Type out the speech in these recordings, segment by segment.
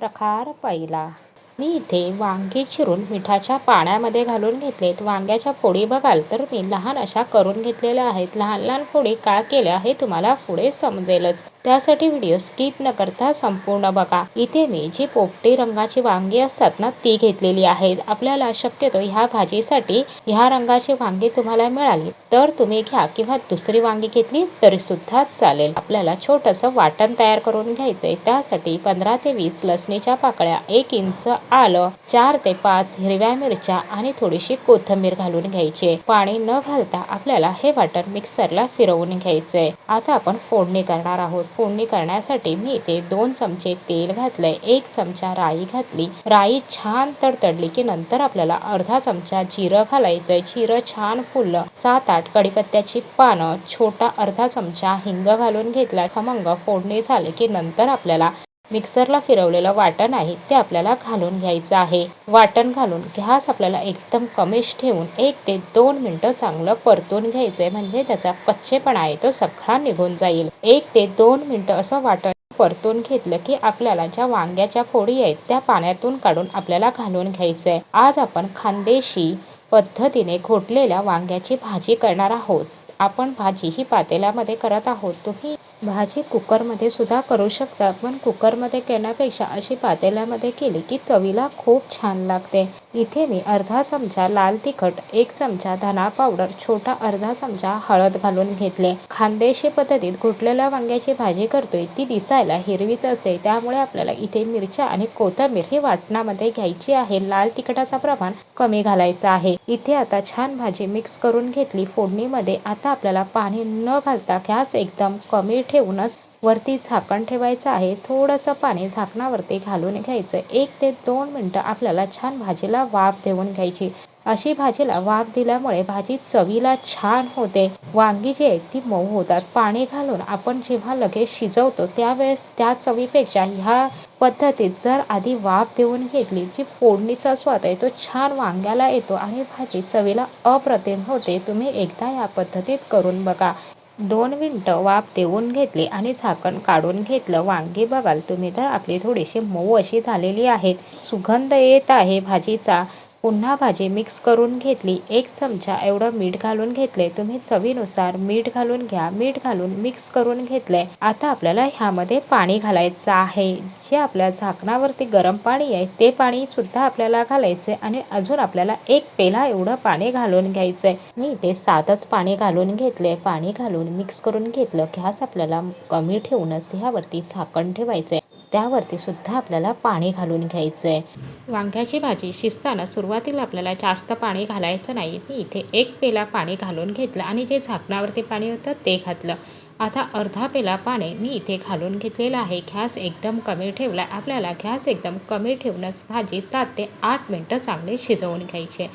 प्रकार पहिला. मी इथे वांगी चिरून मिठाच्या पाण्यामध्ये घालून घेतलेत. वांग्याच्या फोडी बघाल तर मी लहान अशा करून घेतलेल्या आहेत. लहान लहान फोडी का केल्या हे तुम्हाला पुढे समजेलच. त्यासाठी व्हिडिओ स्किप न करता संपूर्ण बघा. इथे मी जी पोपटी रंगाची वांगी असतात ना ती घेतलेली आहेत. आपल्याला शक्यतो ह्या भाजीसाठी ह्या रंगाची वांगी तुम्हाला मिळाली तर तुम्ही घ्या किंवा दुसरी वांगी घेतली तरी सुद्धा चालेल. आपल्याला छोटंसं वाटण तयार करून घ्यायचंय. त्यासाठी पंधरा ते वीस लसणीच्या पाकळ्या एक इंच आलं चार ते पाच हिरव्या मिरच्या आणि थोडीशी कोथिंबीर घालून घ्यायची. पाणी न घालता आपल्याला हे वाटण मिक्सरला फिरवून घ्यायचंय. आता आपण फोडणी करणार आहोत. फोडणी करण्यासाठी मी इथे दोन चमचे तेल घातलंय. एक चमचा राई घातली. राई छान तडतडली की नंतर आपल्याला अर्धा चमचा जिरं घालायचंय. जिरं छान फुललं सात आठ कडीपत्त्याची पानं. छोटा अर्धा चमचा हिंग घालून घेतला. खमंग फोडणी झाले की नंतर आपल्याला मिक्सरला फिरवलेलं वाटण आहे ते आपल्याला घालून घ्यायचं आहे. वाटण घालून घास आपल्याला एकदम कमीश ठेवून एक ते दोन मिनटं चांगलं परतून घ्यायचंय म्हणजे त्याचा कच्चेपणा आहे तो सगळा निघून जाईल. एक ते दोन मिनटं असं वाटण परतून घेतलं की आपल्याला ज्या वांग्याच्या फोडी आहेत त्या पाण्यातून काढून आपल्याला घालून घ्यायचंय. आज आपण खानदेशी पद्धतीने घोटलेल्या वांग्याची भाजी करणार आहोत. आपण भाजी ही पातेल्यामध्ये करत आहोत. तुम्ही भाजी कुकरमध्ये सुद्धा करू शकता पण कुकरमध्ये केण्यापेक्षा अशी पातेल्यामध्ये केली की चवीला खूप छान लागते. इथे मी अर्धा चमचा लाल तिखट एक चमचा धना पावडर छोटा अर्धा चमचा हळद घालून घेतले. खानदेशी पद्धतीत घुटलेल्या वांग्याची भाजी करतोय ती दिसायला हिरवीच असते. त्यामुळे आपल्याला इथे मिरच्या आणि कोथिंबीर ही वाटणामध्ये घ्यायची आहे. लाल तिखटाचा प्रमाण कमी घालायचं आहे. इथे आता छान भाजी मिक्स करून घेतली फोडणीमध्ये. आता आपल्याला पाणी न घालता गॅस एकदम कमी ठेवूनच वरती झाकण ठेवायचं आहे. थोडंसं पाणी झाकणावरती घालून घ्यायचं. एक ते दोन मिनटं आपल्याला छान भाजीला वाफ देऊन घ्यायची. अशी भाजीला वाफ दिल्यामुळे भाजी चवीला छान होते. वांगी जी आहेत ती मऊ होतात. पाणी घालून आपण जेव्हा लगेच शिजवतो त्यावेळेस त्या चवीपेक्षा ह्या पद्धतीत जर आधी वाफ देऊन घेतली जी फोडणीचा स्वाद आहे तो छान वांग्याला येतो आणि भाजी चवीला अप्रतिम होते. तुम्ही एकदा या पद्धतीत करून बघा. दोन मिनटं वाफ देऊन घेतली आणि झाकण काढून घेतलं. वांगी बघाल तुम्ही तर आपली थोडीशी मऊ अशी झालेली आहेत. सुगंध येत आहे भाजीचा. पुन्हा भाजी मिक्स करून घेतली. एक चमचा एवढं मीठ घालून घेतले. तुम्ही चवीनुसार मीठ घालून घ्या. मीठ घालून मिक्स करून घेतले. आता आपल्याला ह्यामध्ये पाणी घालायचं आहे. जे आपल्या झाकणावरती गरम पाणी आहे ते पाणी सुद्धा आपल्याला घालायचंय आणि अजून आपल्याला एक पेला एवढं पाणी घालून घ्यायचंय. मी इथे सातच पाणी घालून घेतले. पाणी घालून मिक्स करून घेतलं. गॅस आपल्याला कमी ठेवूनच ह्यावरती झाकण ठेवायचंय. त्यावरती सुद्धा आपल्याला पाणी घालून घ्यायचं आहे वांग्याची भाजी शिजताना सुरुवातीला आपल्याला जास्त पाणी घालायचं नाही. मी इथे एक पेला पाणी घालून घेतलं आणि जे झाकणावरती पाणी होतं ते घातलं. आता अर्धा पेला पाणी मी इथे घालून घेतलेलं आहे. गॅस एकदम कमी ठेवला. आपल्याला गॅस एकदम कमी ठेवूनच भाजी सात ते आठ मिनटं चांगली शिजवून घ्यायची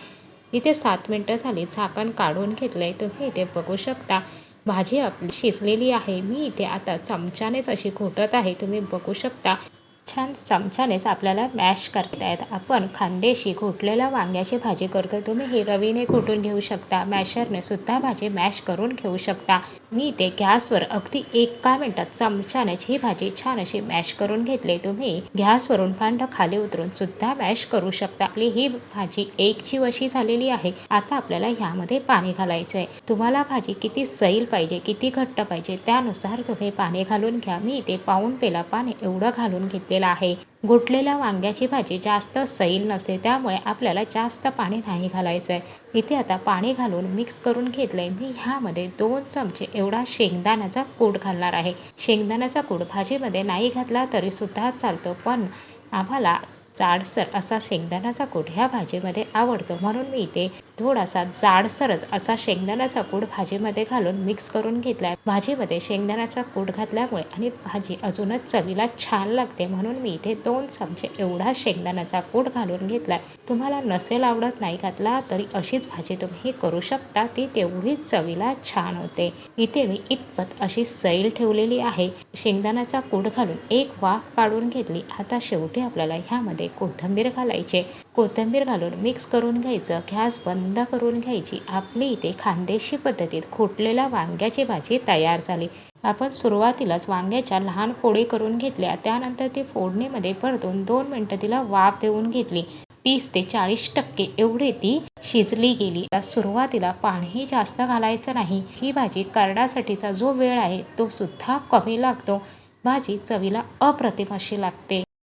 इथे सात मिनटं झाली. झाकण काढून घेतलं आहे तुम्ही इथे बघू शकता. भाजी आपली शिजलेली आहे. मी इथे आता चमच्यानेच अशी घोटत आहे. तुम्ही बघू शकता छान चमच्यानेच आपल्याला मॅश करता येत. आपण खानदेशी घोटलेल्या वांग्याची भाजी करतो तुम्ही ही रवीने घोटून घेऊ शकता मॅशरने सुद्धा भाजी मॅश करून घेऊ शकता. मी ते गॅसवर अगदी एका मिनटात चमच्यानेच ही भाजी छान अशी मॅश करून घेतली. तुम्ही गॅसवरून भांड खाली उतरून सुद्धा मॅश करू शकता. आपली ही भाजी एक जीव अशी झालेली आहे. आता आपल्याला ह्यामध्ये पाणी घालायचं आहे तुम्हाला भाजी किती सैल पाहिजे किती घट्ट पाहिजे त्यानुसार तुम्ही पाणी घालून घ्या. मी इथे पाऊन पेला पाणी एवढं घालून घेतलेलं आहे. घुटलेल्या वांग्याची भाजी जास्त सैल नसते त्यामुळे आपल्याला जास्त पाणी नाही घालायचं आहे इथे आता पाणी घालून मिक्स करून घेतलं. आहे मी ह्यामध्ये दोन चमचे एवढा शेंगदाण्याचा कूट घालणार आहे. शेंगदाण्याचा कूट भाजीमध्ये नाही घातला तरीसुद्धा चालतो पण आम्हाला जाडसर असा शेंगदाण्याचा कूट ह्या भाजीमध्ये आवडतो. म्हणून मी इथे थोडासा जाडसरच असा शेंगदाण्याचा कूट भाजीमध्ये घालून मिक्स करून घेतला आहे भाजीमध्ये शेंगदाण्याचा कूट घातल्यामुळे आणि भाजी अजूनच चवीला छान लागते म्हणून मी इथे दोन चमचे एवढा शेंगदाण्याचा कूट घालून घेतला आहे तुम्हाला नसेल आवडत नाही घातला तरी अशीच भाजी तुम्ही करू शकता ती तेवढी चवीला छान होते. इथे मी इतपत अशी सैल ठेवलेली आहे. शेंगदाण्याचा कूट घालून एक वाफ काढून घेतली. आता शेवटी आपल्याला ह्यामध्ये कोथिंबीर घालायचे कोथिंबीर घालून मिक्स करून घ्यायचं. गॅस बंद करून घ्यायची. आपली इथे खानदेशी पद्धतीत खोटलेल्या वांग्याची भाजी तयार झाली. आपण सुरुवातीलाच वांग्याच्या लहान फोडी करून घेतल्या. त्यानंतर ती फोडणीमध्ये परतून दोन मिनटं तिला वाफ देऊन घेतली. तीस ते चाळीस टक्के एवढी ती शिजली गेली. सुरुवातीला पाणीही जास्त घालायचं नाही. ही भाजी करण्यासाठीचा जो वेळ आहे तो सुद्धा कमी लागतो. भाजी चवीला अप्रतिम अशी लागते.